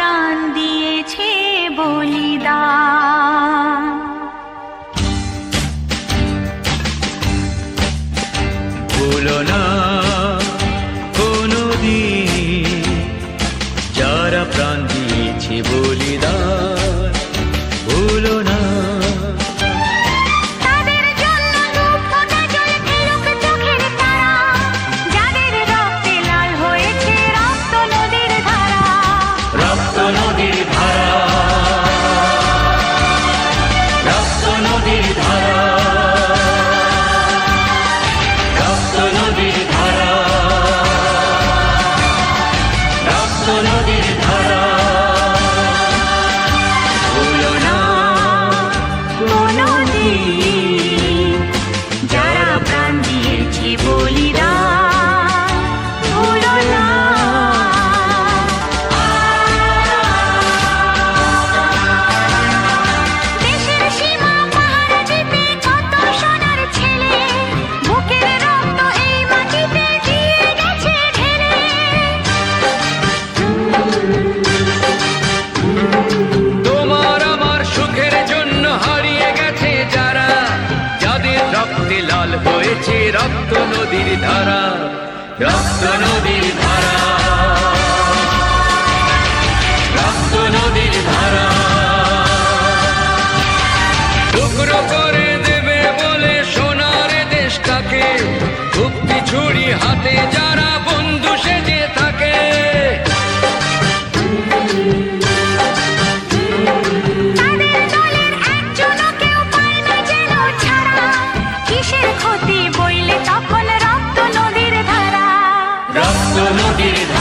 প্রাণ দিয়েছে বলিদান। ভুলো না কোনো দিন যারা প্রাণ দিয়েছে বলিদান। নদীর ধারা। কোনো দিন বইছে রক্ত নদীর ধারা, রক্ত নদীর ধারা। রক্ত নদীর ধারা। টুকরো করে দেবে বলে সোনার দেশটাকে ভুক্তি ছুড়ি হাতে solo queda